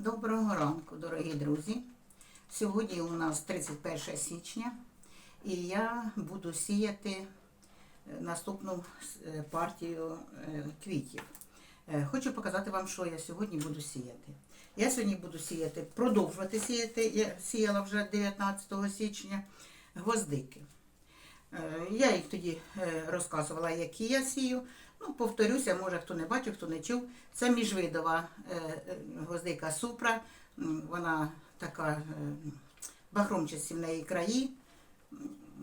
Доброго ранку, дорогі друзі. Сьогодні у нас 31 січня, і я буду сіяти е, наступну е, партію е, квітів. Хочу показати вам, що я сьогодні буду сіяти. Я сьогодні буду сіяти, продовжувати сіяти. Я сіяла вже 19 січня гвоздики. Я їх тоді розказувала, які я сію. Ну, повторюся, може хто не бачив, хто не чув. Це міжвидова е, е, гвоздика супра. Вона така е, бахромчасті в неї краї.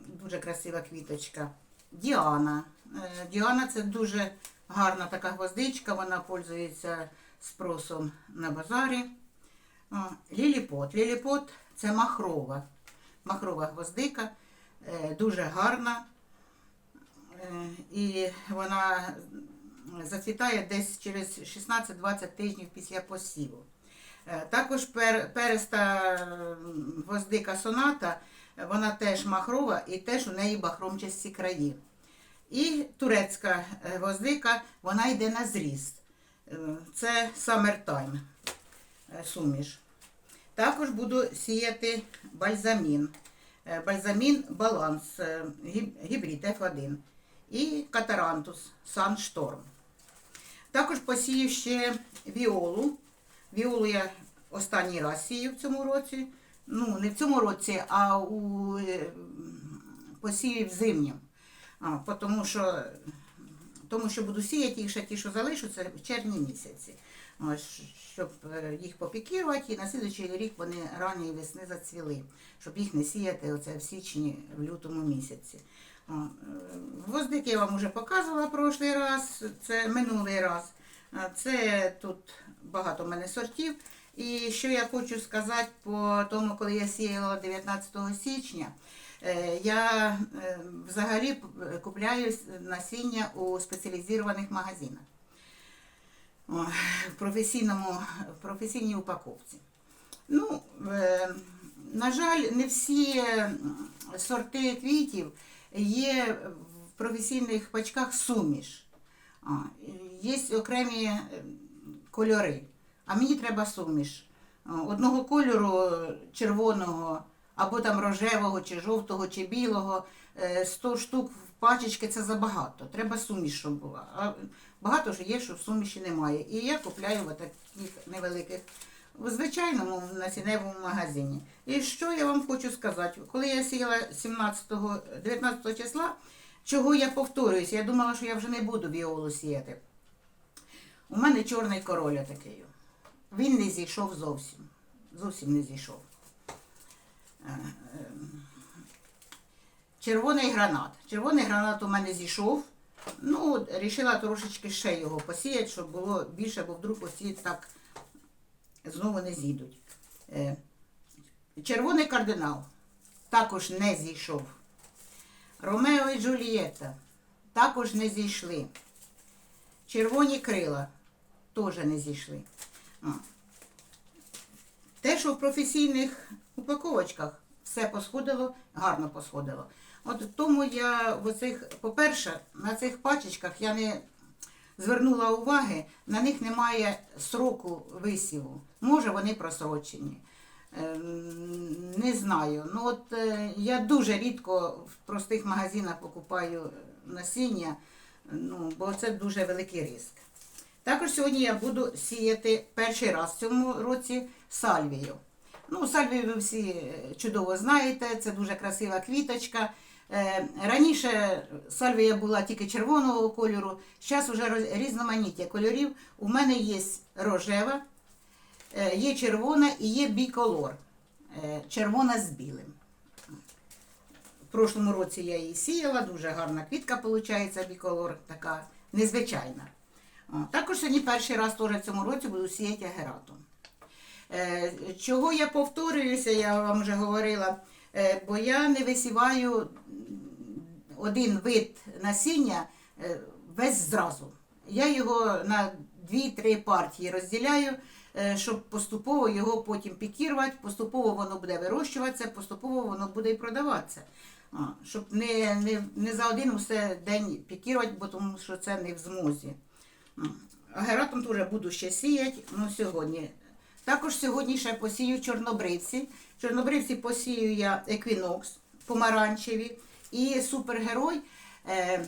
Дуже красива квіточка. Діана. Діана це дуже гарна така гвоздичка, вона пользується спросом на базарі. Ліліпот. Ліліпот це махрова. Махрова гвоздика, дуже гарна. Е, І вона зацвітає десь через 16-20 тижнів після посіву. Е, Також переста гвоздика соната, вона теж махрова і теж у неї бахромчасті краї. І турецька е, гвоздика, вона йде на зріст. Це Summertime суміш. Також буду сіяти бальзамін. Бальзамін баланс, гібрид F1 і катарантус Саншторм. Також посію ще віолу. Віолу я останній раз сію в цьому році. Ну, не в цьому році, а у е, посію в зимнім. Тому, що, тому що буду сіяти їх ще ті, що залишаться в червні місяці. Щоб е, їх попікірувати, і на слідуючий рік вони ранньої весни зацвіли, щоб їх не сіяти оце в січні, в лютому місяці. Е, я вам вже показувала прошлий раз, це минулий раз. Це тут багато в мене сортів. І що я хочу сказати по тому, коли я сіяла 19 січня, е, я е, взагалі купляю насіння у спеціалізованих магазинах. В професійному, професійній упаковці. Ну, на жаль, не всі сорти квітів є в професійних пачках суміш. Є окремі е, кольори, а мені треба суміш. Одного кольору е, червоного, або там рожевого, чи жовтого, чи білого. е, 100 штук в пачечки це забагато. Треба суміш, щоб була. А багато ж є, що суміші немає. І я купляю в таких невеликих в звичайному насінневому магазині. І що я вам хочу сказати? Коли я сіяла 17-го, 19 числа, чого я повторююся, я думала, що я вже не буду віолу сіяти. У мене чорний король такий. Він не зійшов зовсім. Зовсім не зійшов. Е, е, Червоний гранат. Червоний гранат у мене зійшов. Ну, рішила трошечки ще його посіяти, щоб було більше, бо вдруг оці так знову не зійдуть. Е, Червоний кардинал також не зійшов. Ромео і Джулієта також не зійшли. Червоні крила теж не зійшли. Те, що в професійних упаковочках все посходило, гарно посходило. От тому я в оцих, по-перше, на цих пачечках я не звернула уваги, на них немає сроку висіву. Може, вони просрочені. Ем, Не знаю. Ну от е, я дуже рідко в простих магазинах покупаю насіння, ну, бо це дуже великий ризик. Також сьогодні я буду сіяти перший раз в цьому році сальвію. Ну, сальвію ви всі е, чудово знаєте, це дуже красива квіточка. Е, Раніше сальвія була тільки червоного кольору, зараз вже різноманіття кольорів. У мене є рожева, е, є червона і є біколор. Е, Червона з білим. В прошлому році я її сіяла, дуже гарна квітка виходить, біколор, така незвичайна. Також сьогодні перший раз теж в цьому році буду сіяти агератом. Чого я повторююся, я вам вже говорила, бо я не висіваю один вид насіння е, весь зразу. Я його на 2-3 партії розділяю, е, щоб поступово його потім пікірувати, поступово воно буде вирощуватися, поступово воно буде і продаватися. Щоб не, не, не за один усе день пікірувати, бо тому що це не в змозі. Агератом теж буду ще сіяти, ну сьогодні Також сьогодні ще посію чорнобривці. Чорнобривці посію я еквінокс помаранчеві. І супергерой, е,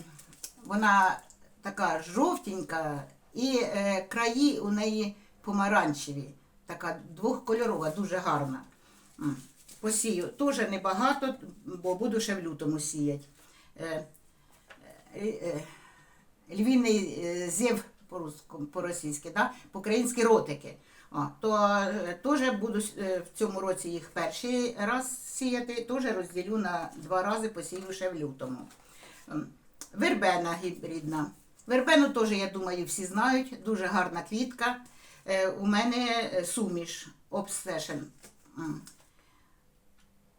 вона така жовтенька, і е, краї у неї помаранчеві. Така двохкольорова, дуже гарна. Посію теж небагато, бо буду ще в лютому сіяти. Е, е, по-русскому- по-російськи, да? по-українськи ротики. А, то е, теж буду е, в цьому році їх перший раз сіяти, теж розділю на два рази, посію ще в лютому. Вербена гібридна. Вербену теж, я думаю, всі знають, дуже гарна квітка. Е, У мене суміш. М.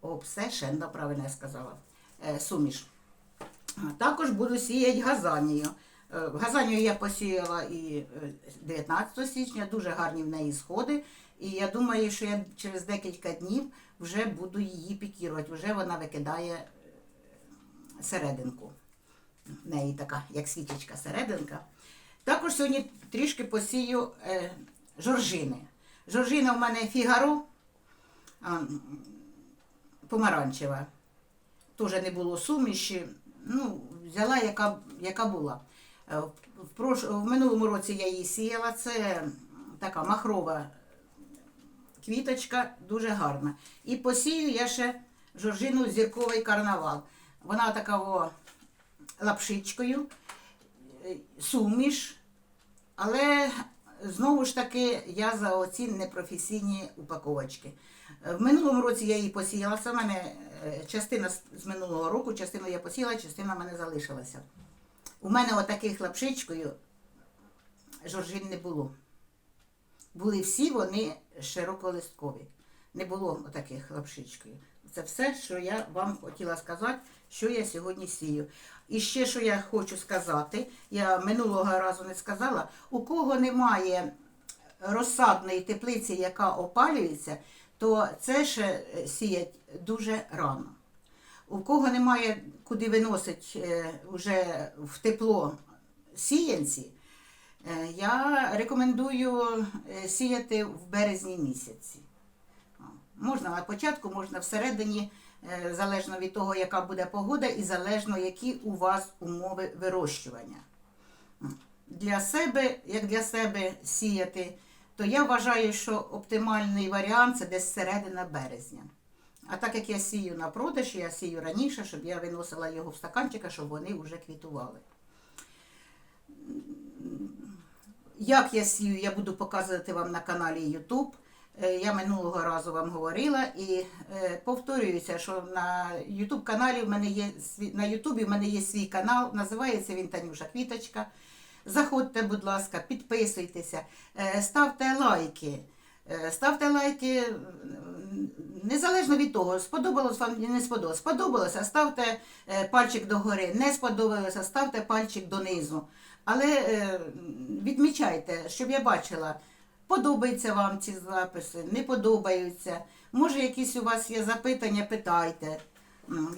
Obsession, да, правильно я сказала. Суміш. Також буду сіяти газанію. Е, Газанію я посіяла і е, 19 січня, дуже гарні в неї сходи. І я думаю, що я через декілька днів вже буду її пікірувати. Вже вона викидає е, серединку. В неї така, як свічечка серединка. Також сьогодні трішки посію е, жоржини. Жоржина в мене фігаро а, помаранчева. Теж не було суміші. Ну, взяла, яка, яка була. Е, В, минулому році я її сіяла. Це така махрова квіточка, дуже гарна. І посію я ще жоржину зірковий карнавал. Вона така о, лапшичкою, е, суміш, але знову ж таки я за оці непрофесійні упаковочки. Е, В минулому році я її посіяла. Це в мене частина з минулого року, частину я посіяла, частина в мене залишилася. У мене отаких лапшичкою жоржин не було. Були всі вони широколисткові. Не було отаких лапшичкою. Це все, що я вам хотіла сказати, що я сьогодні сію. І ще, що я хочу сказати, я минулого разу не сказала, у кого немає розсадної теплиці, яка опалюється, то це ще сіять дуже рано. У кого немає куди виносить е, вже в тепло сіянці, е, я рекомендую е, сіяти в березні місяці. Можна на початку, можна всередині, залежно від того, яка буде погода, і залежно, які у вас умови вирощування. Для себе, як для себе сіяти, то я вважаю, що оптимальний варіант це десь середина березня. А так як я сію на продаж, я сію раніше, щоб я виносила його в стаканчика, щоб вони вже квітували. Як я сію, я буду показувати вам на каналі YouTube. Е, Я минулого разу вам говорила і е, повторююся, що на YouTube каналі в мене є на YouTube в мене є свій канал, називається він Танюша Квіточка. Заходьте, будь ласка, підписуйтеся, е, ставте лайки. Е, Ставте лайки незалежно від того, сподобалось вам чи не сподобалось. Сподобалося, ставте е, пальчик догори, не сподобалося, ставте пальчик донизу. Але е, відмічайте, щоб я бачила, подобаються вам ці записи, не подобаються. Може, якісь у вас є запитання, питайте.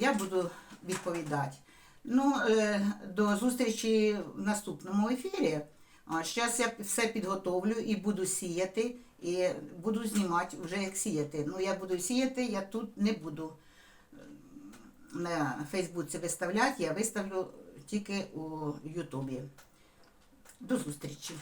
Я буду відповідати. Ну, е, до зустрічі в наступному ефірі. Зараз я все підготовлю і буду сіяти, і буду знімати вже як сіяти. Ну, я буду сіяти, я тут не буду на Фейсбуці виставляти, я виставлю тільки у Ютубі. До зустрічі!